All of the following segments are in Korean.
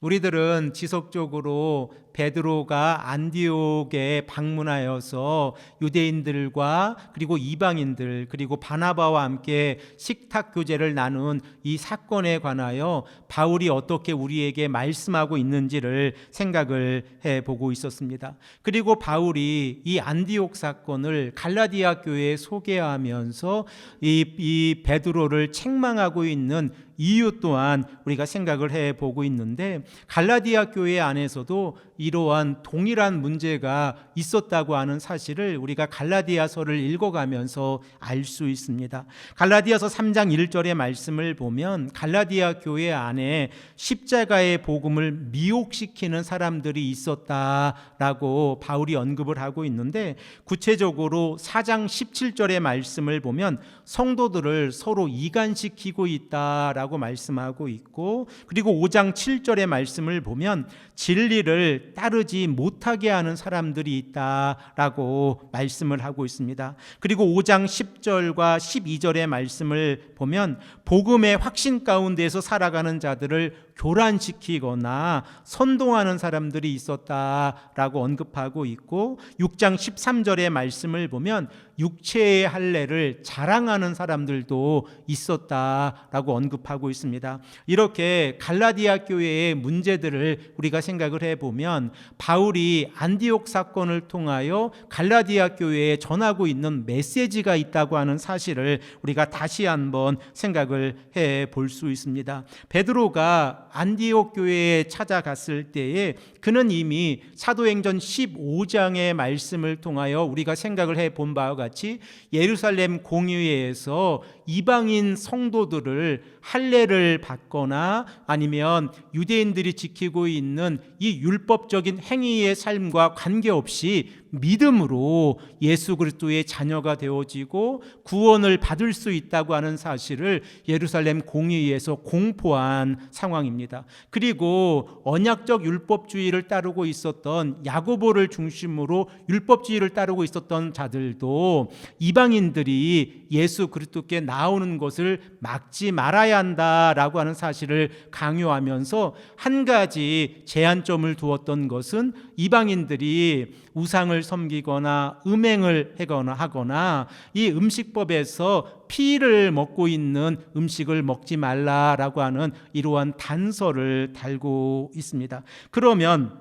우리들은 지속적으로 베드로가 안디옥에 방문하여서 유대인들과 그리고 이방인들 그리고 바나바와 함께 식탁 교제를 나눈 이 사건에 관하여 바울이 어떻게 우리에게 말씀하고 있는지를 생각을 해 보고 있었습니다. 그리고 바울이 이 안디옥 사건을 갈라디아 교회에 소개하면서 이, 이 베드로를 책망하고 있는 이유 또한 우리가 생각을 해 보고 있는데 갈라디아 교회 안에서도 이러한 동일한 문제가 있었다고 하는 사실을 우리가 갈라디아서를 읽어가면서 알 수 있습니다. 갈라디아서 3장 1절의 말씀을 보면 갈라디아 교회 안에 십자가의 복음을 미혹시키는 사람들이 있었다라고 바울이 언급을 하고 있는데 구체적으로 4장 17절의 말씀을 보면 성도들을 서로 이간시키고 있다라고 말씀하고 있고 그리고 5장 7절의 말씀을 보면 진리를 따르지 못하게 하는 사람들이 있다라고 말씀을 하고 있습니다. 그리고 5장 10절과 12절의 말씀을 보면 복음의 확신 가운데서 살아가는 자들을 교란시키거나 선동하는 사람들이 있었다라고 언급하고 있고 6장 13절의 말씀을 보면 육체의 할례를 자랑하는 사람들도 있었다라고 언급하고 있습니다. 이렇게 갈라디아 교회의 문제들을 우리가 생각을 해 보면 바울이 안디옥 사건을 통하여 갈라디아 교회에 전하고 있는 메시지가 있다고 하는 사실을 우리가 다시 한번 생각을 해 볼 수 있습니다. 베드로가 안디옥 교회에 찾아갔을 때에 그는 이미 사도행전 15장의 말씀을 통하여 우리가 생각을 해 본 바와 같이 예루살렘 공의회에서 이방인 성도들을 할례를 받거나 아니면 유대인들이 지키고 있는 이 율법적인 행위의 삶과 관계없이 믿음으로 예수 그리스도의 자녀가 되어지고 구원을 받을 수 있다고 하는 사실을 예루살렘 공의회에서 공포한 상황입니다. 그리고 언약적 율법주의를 따르고 있었던 야고보를 중심으로 율법주의를 따르고 있었던 자들도 이방인들이 예수 그리스도께 나 오는 것을 막지 말아야 한다라고 하는 사실을 강요하면서 한 가지 제한점을 두었던 것은 이방인들이 우상을 섬기거나 음행을 하거나 하거나 이 음식법에서 피를 먹고 있는 음식을 먹지 말라라고 하는 이러한 단서를 달고 있습니다. 그러면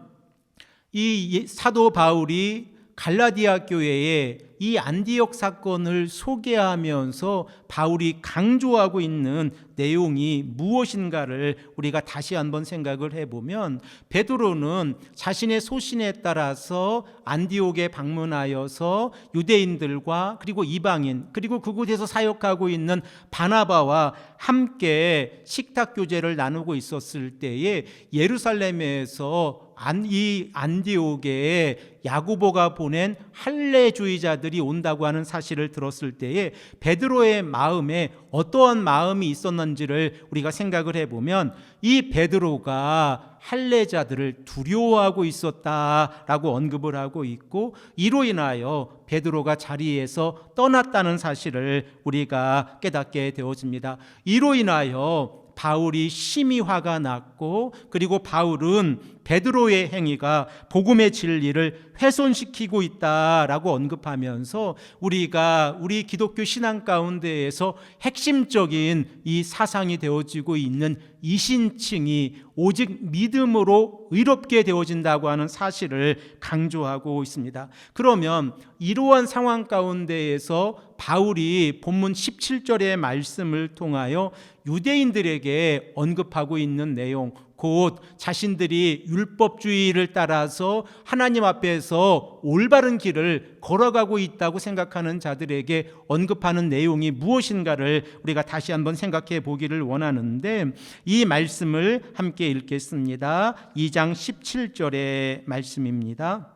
이 사도 바울이 갈라디아 교회에 이 안디옥 사건을 소개하면서 바울이 강조하고 있는 내용이 무엇인가를 우리가 다시 한번 생각을 해보면 베드로는 자신의 소신에 따라서 안디옥에 방문하여서 유대인들과 그리고 이방인 그리고 그곳에서 사역하고 있는 바나바와 함께 식탁 교제를 나누고 있었을 때에 예루살렘에서 안, 이 안디옥에 야고보가 보낸 할례주의자들이 온다고 하는 사실을 들었을 때에 베드로의 마음에 어떠한 마음이 있었는지를 우리가 생각을 해보면 이 베드로가 할례자들을 두려워하고 있었다라고 언급을 하고 있고 이로 인하여 베드로가 자리에서 떠났다는 사실을 우리가 깨닫게 되어집니다. 이로 인하여 바울이 심히 화가 났고 그리고 바울은 베드로의 행위가 복음의 진리를 훼손시키고 있다라고 언급하면서 우리가 우리 기독교 신앙 가운데에서 핵심적인 이 사상이 되어지고 있는 이신층이 오직 믿음으로 의롭게 되어진다고 하는 사실을 강조하고 있습니다. 그러면 이러한 상황 가운데에서 바울이 본문 17절의 말씀을 통하여 유대인들에게 언급하고 있는 내용 곧 자신들이 율법주의를 따라서 하나님 앞에서 올바른 길을 걸어가고 있다고 생각하는 자들에게 언급하는 내용이 무엇인가를 우리가 다시 한번 생각해 보기를 원하는데 이 말씀을 함께 읽겠습니다. 2장 17절의 말씀입니다.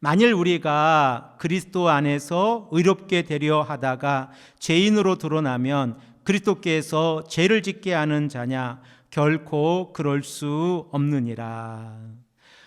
만일 우리가 그리스도 안에서 의롭게 되려 하다가 죄인으로 드러나면 그리스도께서 죄를 짓게 하는 자냐 결코 그럴 수 없느니라.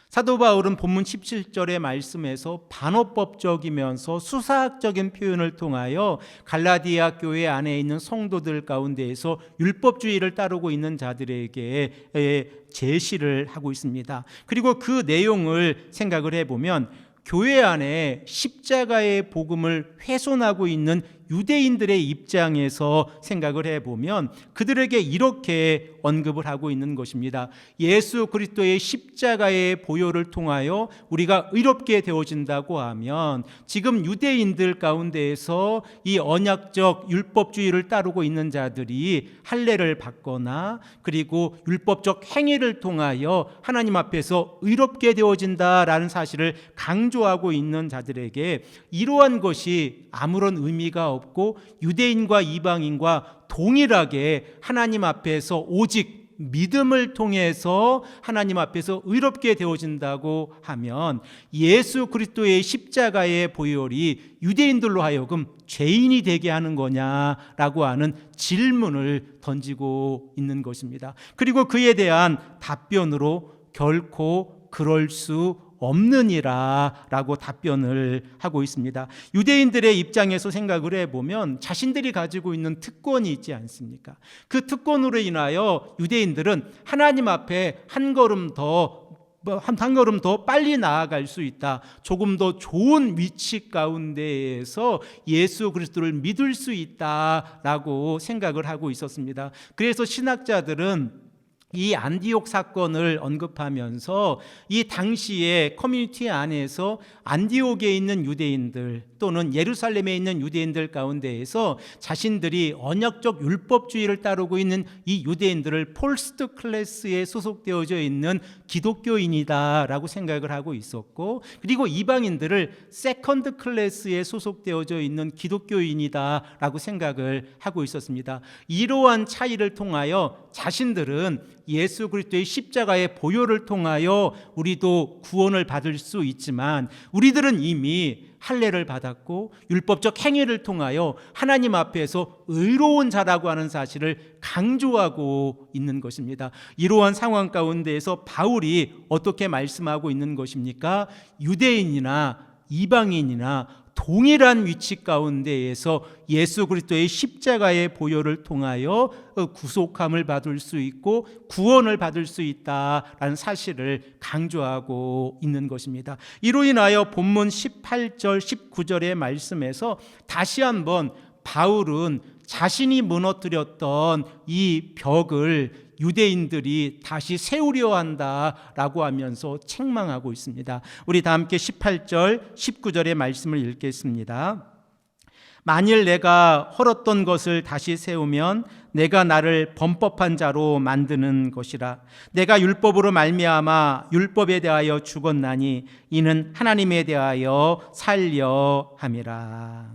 사도 바울은 본문 17절의 말씀에서 반어법적이면서 수사학적인 표현을 통하여 갈라디아 교회 안에 있는 성도들 가운데에서 율법주의를 따르고 있는 자들에게 에, 제시를 하고 있습니다. 그리고 그 내용을 생각을 해보면 교회 안에 십자가의 복음을 훼손하고 있는 유대인들의 입장에서 생각을 해보면 그들에게 이렇게 언급을 하고 있는 것입니다. 예수 그리스도의 십자가의 보혈을 통하여 우리가 의롭게 되어진다고 하면 지금 유대인들 가운데에서 이 언약적 율법주의를 따르고 있는 자들이 할례를 받거나 그리고 율법적 행위를 통하여 하나님 앞에서 의롭게 되어진다라는 사실을 강조하고 있는 자들에게 이러한 것이 아무런 의미가 없고 유대인과 이방인과 동일하게 하나님 앞에서 오직 믿음을 통해서 하나님 앞에서 의롭게 되어진다고 하면 예수 그리스도의 십자가의 보혈이 유대인들로 하여금 죄인이 되게 하는 거냐라고 하는 질문을 던지고 있는 것입니다. 그리고 그에 대한 답변으로 결코 그럴 수 없느니라 라고 답변을 하고 있습니다. 유대인들의 입장에서 생각을 해보면 자신들이 가지고 있는 특권이 있지 않습니까? 그 특권으로 인하여 유대인들은 하나님 앞에 한 걸음 더뭐 한, 한 걸음 더 빨리 나아갈 수 있다. 조금 더 좋은 위치 가운데에서 예수 그리스도를 믿을 수 있다라고 생각을 하고 있었습니다. 그래서 신학자들은 이 안디옥 사건을 언급하면서 이 당시의 커뮤니티 안에서 안디옥에 있는 유대인들 또는 예루살렘에 있는 유대인들 가운데에서 자신들이 언약적 율법주의를 따르고 있는 이 유대인들을 폴스트 클래스에 소속되어져 있는 기독교인이다라고 생각을 하고 있었고 그리고 이방인들을 세컨드 클래스에 소속되어져 있는 기독교인이다라고 생각을 하고 있었습니다. 이러한 차이를 통하여 자신들은 예수 그리스도의 십자가의 보혈을 통하여 우리도 구원을 받을 수 있지만 우리들은 이미 할례를 받았고 율법적 행위를 통하여 하나님 앞에서 의로운 자라고 하는 사실을 강조하고 있는 것입니다. 이러한 상황 가운데에서 바울이 어떻게 말씀하고 있는 것입니까? 유대인이나 이방인이나 동일한 위치 가운데에서 예수 그리스도의 십자가의 보혈을 통하여 구속함을 받을 수 있고 구원을 받을 수 있다라는 사실을 강조하고 있는 것입니다. 이로 인하여 본문 18절 19절의 말씀에서 다시 한번 바울은 자신이 무너뜨렸던 이 벽을 유대인들이 다시 세우려 한다라고 하면서 책망하고 있습니다. 우리 다 함께 18절, 19절의 말씀을 읽겠습니다. 만일 내가 헐었던 것을 다시 세우면 내가 나를 범법한 자로 만드는 것이라 내가 율법으로 말미암아 율법에 대하여 죽었나니 이는 하나님에 대하여 살려 함이라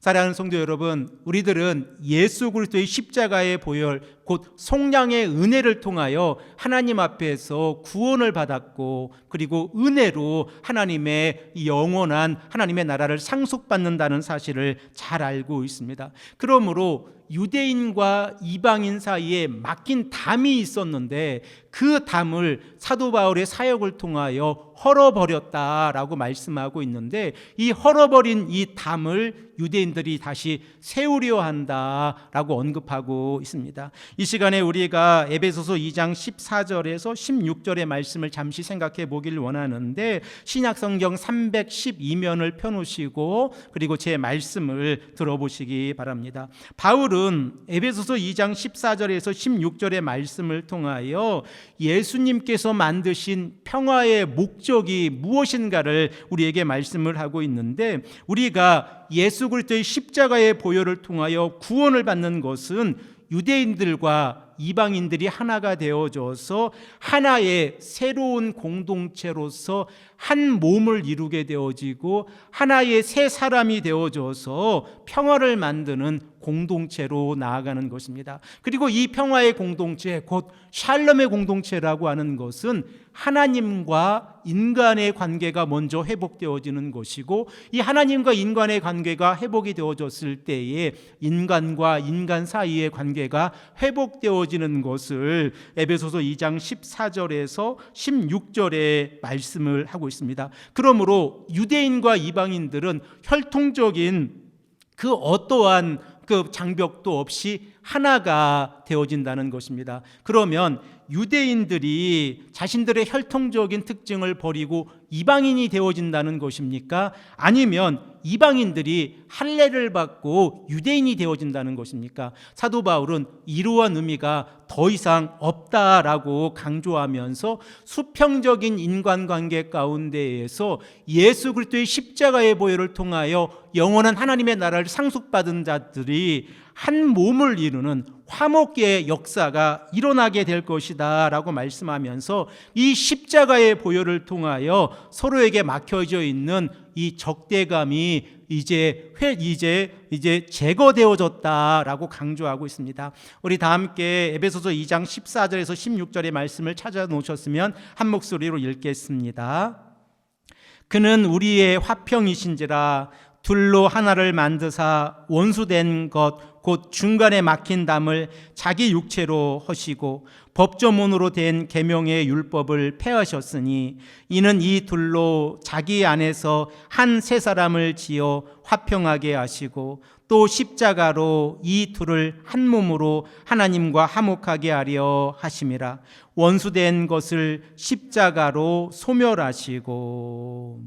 사랑하는 성도 여러분 우리들은 예수 그리스도의 십자가의 보혈 곧 속량의 은혜를 통하여 하나님 앞에서 구원을 받았고 그리고 은혜로 하나님의 영원한 하나님의 나라를 상속받는다는 사실을 잘 알고 있습니다. 그러므로 유대인과 이방인 사이에 맡긴 담이 있었는데 그 담을 사도 바울의 사역을 통하여 헐어버렸다라고 말씀하고 있는데 이 헐어버린 이 담을 유대인들이 다시 세우려 한다라고 언급하고 있습니다. 이 시간에 우리가 에베소서 2장 14절에서 16절의 말씀을 잠시 생각해 보길 원하는데 신약 성경 312면을 펴놓으시고 그리고 제 말씀을 들어보시기 바랍니다. 바울은 에베소서 2장 14절에서 16절의 말씀을 통하여 예수님께서 만드신 평화의 목적이 무엇인가를 우리에게 말씀을 하고 있는데 우리가 예수 그리스도의 십자가의 보혈을 통하여 구원을 받는 것은 유대인들과 이방인들이 하나가 되어져서 하나의 새로운 공동체로서 한 몸을 이루게 되어지고 하나의 새 사람이 되어져서 평화를 만드는 공동체로 나아가는 것입니다. 그리고 이 평화의 공동체, 곧 샬롬의 공동체라고 하는 것은 하나님과 인간의 관계가 먼저 회복되어지는 것이고 이 하나님과 인간의 관계가 회복이 되어졌을 때에 인간과 인간 사이의 관계가 회복되 어지는 것을 에베소서 2장 14절에서 16절에 말씀을 하고 있습니다. 그러므로 유대인과 이방인들은 혈통적인 그 어떠한 그 장벽도 없이 하나가 되어진다는 것입니다. 그러면 유대인들이 자신들의 혈통적인 특징을 버리고 이방인이 되어진다는 것입니까? 아니면 이방인들이 할례를 받고 유대인이 되어진다는 것입니까? 사도 바울은 이러한 의미가 더 이상 없다라고 강조하면서 수평적인 인간관계 가운데에서 예수 그리스도의 십자가의 보혈을 통하여 영원한 하나님의 나라를 상속받은 자들이 한 몸을 이루는 화목의 역사가 일어나게 될 것이다 라고 말씀하면서 이 십자가의 보혈을 통하여 서로에게 막혀져 있는 이 적대감이 이제 회 이제 이제 제거되어졌다라고 강조하고 있습니다. 우리 다 함께 에베소서 2장 14절에서 16절의 말씀을 찾아 놓으셨으면 한 목소리로 읽겠습니다. 그는 우리의 화평이신지라 둘로 하나를 만드사 원수된 것 곧 중간에 막힌 담을 자기 육체로 허시고 법조문으로 된 계명의 율법을 폐하셨으니 이는 이 둘로 자기 안에서 한 세 사람을 지어 화평하게 하시고 또 십자가로 이 둘을 한 몸으로 하나님과 화목하게 하려 하심이라. 원수된 것을 십자가로 소멸하시고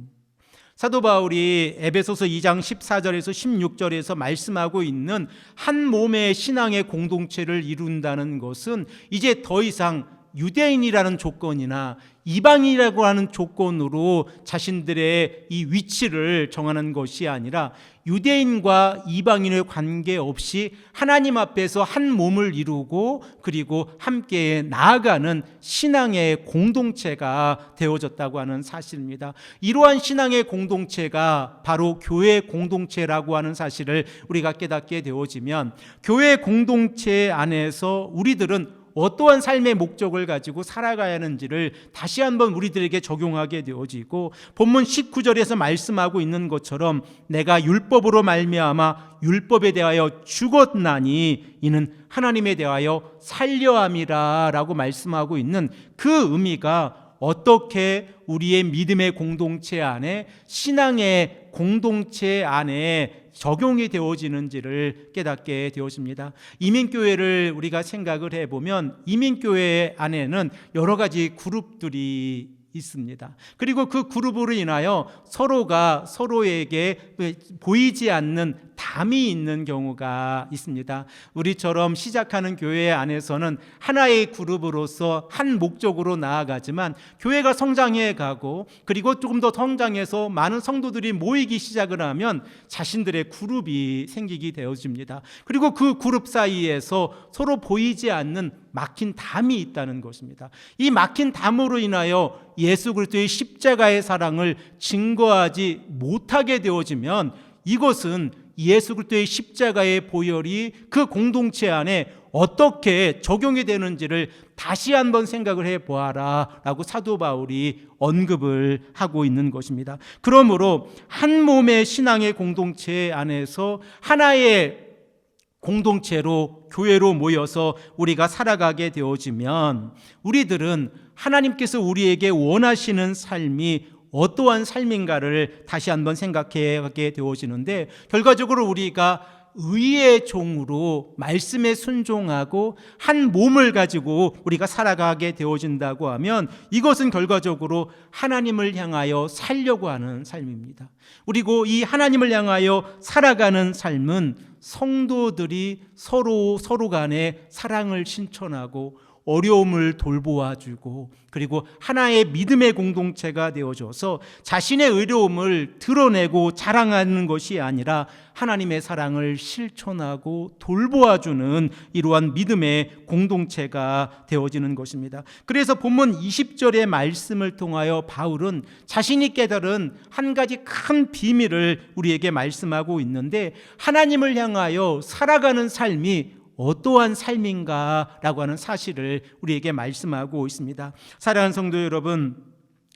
사도 바울이 에베소서 2장 14절에서 16절에서 말씀하고 있는 한 몸의 신앙의 공동체를 이룬다는 것은 이제 더 이상 유대인이라는 조건이나 이방이라고 하는 조건으로 자신들의 이 위치를 정하는 것이 아니라 유대인과 이방인의 관계 없이 하나님 앞에서 한 몸을 이루고 그리고 함께 나아가는 신앙의 공동체가 되어졌다고 하는 사실입니다. 이러한 신앙의 공동체가 바로 교회 공동체라고 하는 사실을 우리가 깨닫게 되어지면 교회 공동체 안에서 우리들은 어떠한 삶의 목적을 가지고 살아가야 하는지를 다시 한번 우리들에게 적용하게 되어지고 본문 19절에서 말씀하고 있는 것처럼 내가 율법으로 말미암아 율법에 대하여 죽었나니 이는 하나님에 대하여 살려함이라라고 말씀하고 있는 그 의미가 어떻게 우리의 믿음의 공동체 안에 신앙의 공동체 안에 적용이 되어지는지를 깨닫게 되어집니다. 이민교회를 우리가 생각을 해보면 이민교회 안에는 여러 가지 그룹들이 있습니다. 그리고 그 그룹으로 인하여 서로가 서로에게 보이지 않는 담이 있는 경우가 있습니다. 우리처럼 시작하는 교회 안에서는 하나의 그룹으로서 한 목적으로 나아가지만 교회가 성장해 가고 그리고 조금 더 성장해서 많은 성도들이 모이기 시작을 하면 자신들의 그룹이 생기게 되어집니다. 그리고 그 그룹 사이에서 서로 보이지 않는 막힌 담이 있다는 것입니다. 이 막힌 담으로 인하여 예수 그리스도의 십자가의 사랑을 증거하지 못하게 되어지면 이것은 예수 그리스도의 십자가의 보혈이 그 공동체 안에 어떻게 적용이 되는지를 다시 한번 생각을 해 보아라라고 사도 바울이 언급을 하고 있는 것입니다. 그러므로 한 몸의 신앙의 공동체 안에서 하나의 공동체로 교회로 모여서 우리가 살아가게 되어지면 우리들은 하나님께서 우리에게 원하시는 삶이 어떠한 삶인가를 다시 한번 생각해 하게 되어지는데 결과적으로 우리가 의의 종으로 말씀에 순종하고 한 몸을 가지고 우리가 살아가게 되어진다고 하면 이것은 결과적으로 하나님을 향하여 살려고 하는 삶입니다. 그리고 이 하나님을 향하여 살아가는 삶은 성도들이 서로 서로 간에 사랑을 신천하고 어려움을 돌보아 주고 그리고 하나의 믿음의 공동체가 되어줘서 자신의 의로움을 드러내고 자랑하는 것이 아니라 하나님의 사랑을 실천하고 돌보아 주는 이러한 믿음의 공동체가 되어지는 것입니다. 그래서 본문 20절의 말씀을 통하여 바울은 자신이 깨달은 한 가지 큰 비밀을 우리에게 말씀하고 있는데 하나님을 향하여 살아가는 삶이 어떠한 삶인가라고 하는 사실을 우리에게 말씀하고 있습니다. 사랑하는 성도 여러분,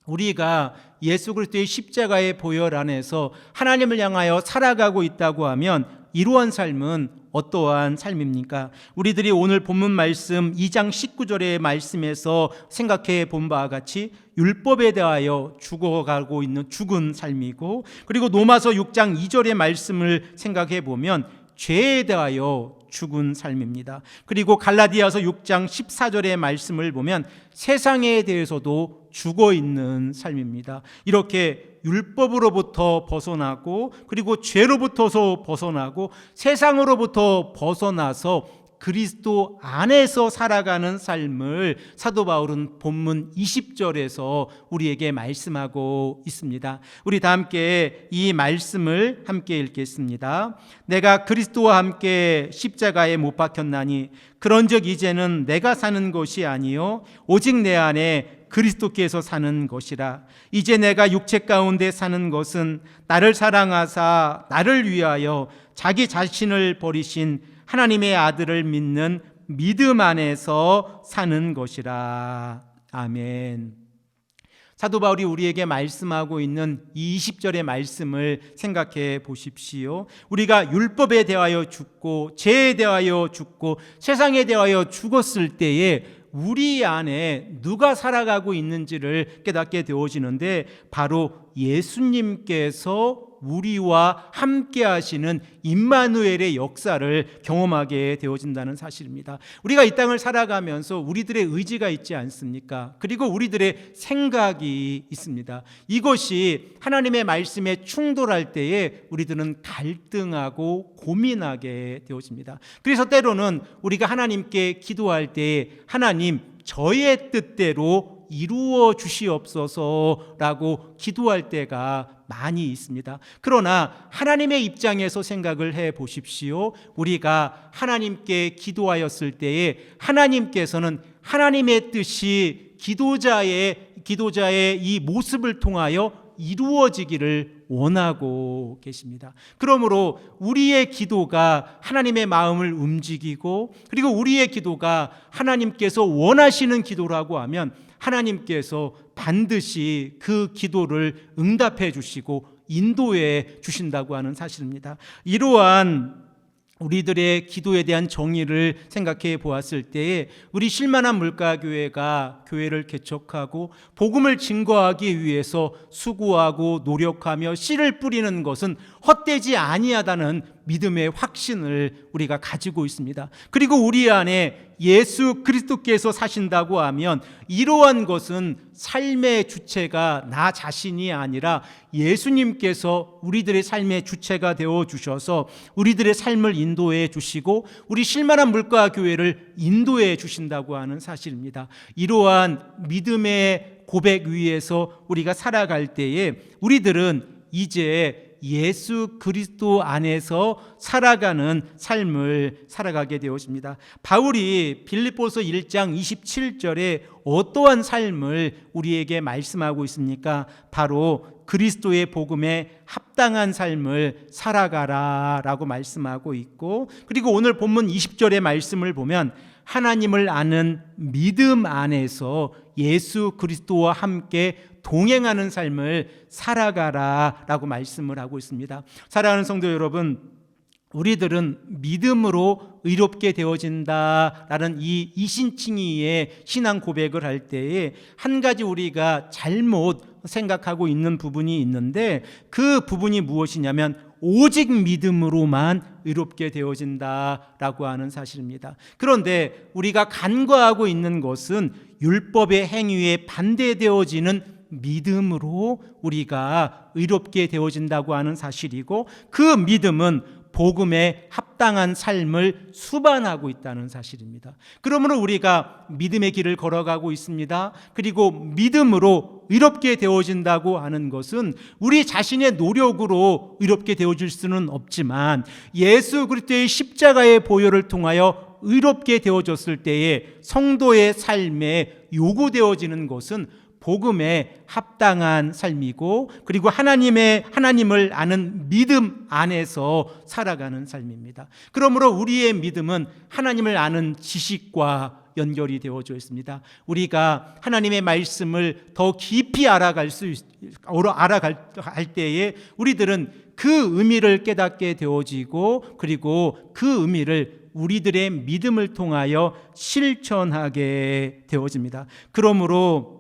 우리가 예수 그리스도의 십자가의 보혈 안에서 하나님을 향하여 살아가고 있다고 하면 이러한 삶은 어떠한 삶입니까? 우리들이 오늘 본문 말씀 2장 19절의 말씀에서 생각해 본 바와 같이 율법에 대하여 죽어가고 있는 죽은 삶이고 그리고 로마서 6장 2절의 말씀을 생각해 보면 죄에 대하여 죽은 삶입니다. 그리고 갈라디아서 6장 14절의 말씀을 보면 세상에 대해서도 죽어 있는 삶입니다. 이렇게 율법으로부터 벗어나고 그리고 죄로부터서 벗어나고 세상으로부터 벗어나서 그리스도 안에서 살아가는 삶을 사도 바울은 본문 20절에서 우리에게 말씀하고 있습니다. 우리 다 함께 이 말씀을 함께 읽겠습니다. 내가 그리스도와 함께 십자가에 못 박혔나니 그런즉 이제는 내가 사는 것이 아니요 오직 내 안에 그리스도께서 사는 것이라 이제 내가 육체 가운데 사는 것은 나를 사랑하사 나를 위하여 자기 자신을 버리신 하나님의 아들을 믿는 믿음 안에서 사는 것이라. 아멘. 사도 바울이 우리에게 말씀하고 있는 이 20절의 말씀을 생각해 보십시오. 우리가 율법에 대하여 죽고 죄에 대하여 죽고 세상에 대하여 죽었을 때에 우리 안에 누가 살아가고 있는지를 깨닫게 되어지는데 바로 예수님께서 우리와 함께 하시는 임마누엘의 역사를 경험하게 되어진다는 사실입니다. 우리가 이 땅을 살아가면서 우리들의 의지가 있지 않습니까? 그리고 우리들의 생각이 있습니다. 이것이 하나님의 말씀에 충돌할 때에 우리들은 갈등하고 고민하게 되어집니다. 그래서 때로는 우리가 하나님께 기도할 때에 하나님 저의 뜻대로 이루어 주시옵소서라고 기도할 때가 많이 있습니다. 그러나 하나님의 입장에서 생각을 해 보십시오. 우리가 하나님께 기도하였을 때에 하나님께서는 하나님의 뜻이 기도자의 기도자의 이 모습을 통하여 이루어지기를 원하고 계십니다. 그러므로 우리의 기도가 하나님의 마음을 움직이고 그리고 우리의 기도가 하나님께서 원하시는 기도라고 하면 하나님께서 반드시 그 기도를 응답해 주시고 인도해 주신다고 하는 사실입니다. 이러한 우리들의 기도에 대한 정의를 생각해 보았을 때에 우리 실만한 물가교회가 교회를 개척하고 복음을 증거하기 위해서 수고하고 노력하며 씨를 뿌리는 것은 헛되지 아니하다는 믿음의 확신을 우리가 가지고 있습니다. 그리고 우리 안에 예수 그리스도께서 사신다고 하면 이러한 것은 삶의 주체가 나 자신이 아니라 예수님께서 우리들의 삶의 주체가 되어 주셔서 우리들의 삶을 인도해 주시고 우리 실만한 물가 교회를 인도해 주신다고 하는 사실입니다. 이러한 믿음의 고백 위에서 우리가 살아갈 때에 우리들은 이제 예수 그리스도 안에서 살아가는 삶을 살아가게 되었습니다. 바울이 빌립보서 1장 27절에 어떠한 삶을 우리에게 말씀하고 있습니까? 바로 그리스도의 복음에 합당한 삶을 살아가라 라고 말씀하고 있고 그리고 오늘 본문 20절의 말씀을 보면 하나님을 아는 믿음 안에서 예수 그리스도와 함께 동행하는 삶을 살아가라라고 말씀을 하고 있습니다. 사랑하는 성도 여러분, 우리들은 믿음으로 의롭게 되어진다라는 이 이신칭의의 신앙 고백을 할 때에 한 가지 우리가 잘못 생각하고 있는 부분이 있는데 그 부분이 무엇이냐면 오직 믿음으로만 의롭게 되어진다라고 하는 사실입니다. 그런데 우리가 간과하고 있는 것은 율법의 행위에 반대되어지는 믿음으로 우리가 의롭게 되어진다고 하는 사실이고 그 믿음은 복음에 합당한 삶을 수반하고 있다는 사실입니다. 그러므로 우리가 믿음의 길을 걸어가고 있습니다. 그리고 믿음으로 의롭게 되어진다고 하는 것은 우리 자신의 노력으로 의롭게 되어질 수는 없지만 예수 그리스도의 십자가의 보혈을 통하여 의롭게 되어졌을 때에 성도의 삶에 요구되어지는 것은 복음에 합당한 삶이고 그리고 하나님의 하나님을 아는 믿음 안에서 살아가는 삶입니다. 그러므로 우리의 믿음은 하나님을 아는 지식과 연결이 되어져 있습니다. 우리가 하나님의 말씀을 더 깊이 알아갈 수 있- 알아갈 할 때에 우리들은 그 의미를 깨닫게 되어지고 그리고 그 의미를 우리들의 믿음을 통하여 실천하게 되어집니다. 그러므로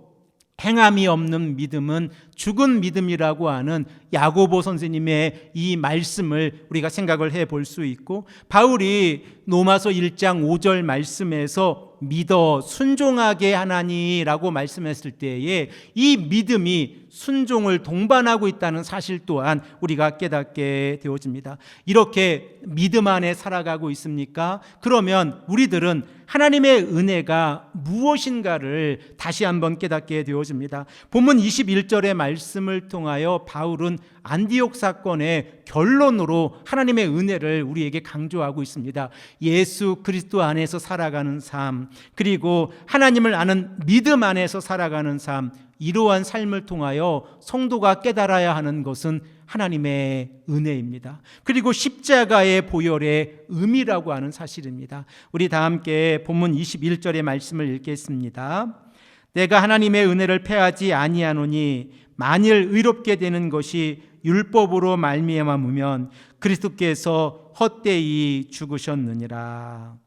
행함이 없는 믿음은 죽은 믿음이라고 하는 야고보 선생님의 이 말씀을 우리가 생각을 해 볼 수 있고 바울이 로마서 1장 5절 말씀에서 믿어 순종하게 하나니라고 말씀했을 때에 이 믿음이 순종을 동반하고 있다는 사실 또한 우리가 깨닫게 되어집니다. 이렇게 믿음 안에 살아가고 있습니까? 그러면 우리들은 하나님의 은혜가 무엇인가를 다시 한번 깨닫게 되어집니다. 본문 21절의 말씀을 통하여 바울은 안디옥 사건의 결론으로 하나님의 은혜를 우리에게 강조하고 있습니다. 예수 그리스도 안에서 살아가는 삶, 그리고 하나님을 아는 믿음 안에서 살아가는 삶, 이러한 삶을 통하여 성도가 깨달아야 하는 것은 하나님의 은혜입니다. 그리고 십자가의 보혈의 의미라고 하는 사실입니다. 우리 다 함께 본문 21절의 말씀을 읽겠습니다. 내가 하나님의 은혜를 패하지 아니하노니 만일 의롭게 되는 것이 율법으로 말미암으면 그리스도께서 헛되이 죽으셨느니라.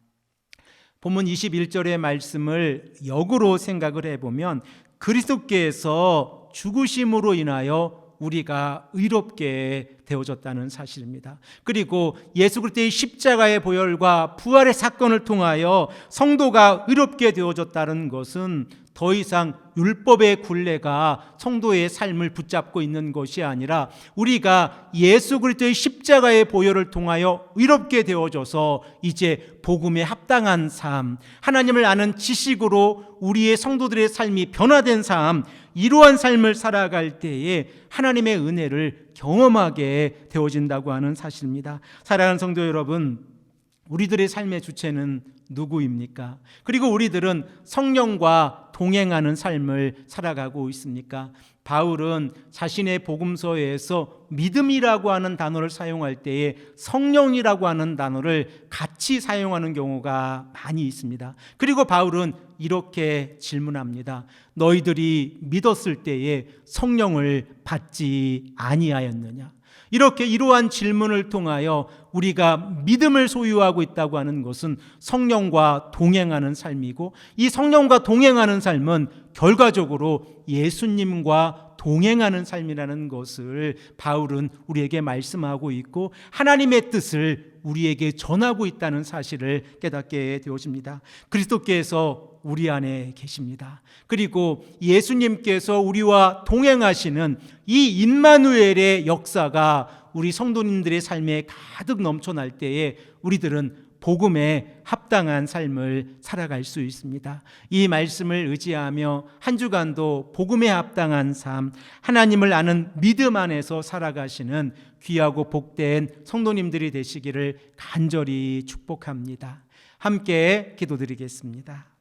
본문 21절의 말씀을 역으로 생각을 해보면 그리스도께서 죽으심으로 인하여 우리가 의롭게 되어졌다는 사실입니다. 그리고 예수 그리스도의 십자가의 보혈과 부활의 사건을 통하여 성도가 의롭게 되어졌다는 것은 더 이상 율법의 굴레가 성도의 삶을 붙잡고 있는 것이 아니라 우리가 예수 그리스도의 십자가의 보혈을 통하여 의롭게 되어져서 이제 복음에 합당한 삶, 하나님을 아는 지식으로 우리의 성도들의 삶이 변화된 삶, 이러한 삶을 살아갈 때에 하나님의 은혜를 경험하게 되어진다고 하는 사실입니다. 사랑하는 성도 여러분, 우리들의 삶의 주체는 누구입니까? 그리고 우리들은 성령과 동행하는 삶을 살아가고 있습니까? 바울은 자신의 복음서에서 믿음이라고 하는 단어를 사용할 때에 성령이라고 하는 단어를 같이 사용하는 경우가 많이 있습니다. 그리고 바울은 이렇게 질문합니다. 너희들이 믿었을 때에 성령을 받지 아니하였느냐? 이렇게 이러한 질문을 통하여 우리가 믿음을 소유하고 있다고 하는 것은 성령과 동행하는 삶이고 이 성령과 동행하는 삶은 결과적으로 예수님과 동행하는 삶이라는 것을 바울은 우리에게 말씀하고 있고 하나님의 뜻을 우리에게 전하고 있다는 사실을 깨닫게 되어집니다. 그리스도께서 우리 안에 계십니다. 그리고 예수님께서 우리와 동행하시는 이 임마누엘의 역사가 우리 성도님들의 삶에 가득 넘쳐날 때에 우리들은 복음에 합당한 삶을 살아갈 수 있습니다. 이 말씀을 의지하며 한 주간도 복음에 합당한 삶, 하나님을 아는 믿음 안에서 살아가시는 귀하고 복된 성도님들이 되시기를 간절히 축복합니다. 함께 기도드리겠습니다.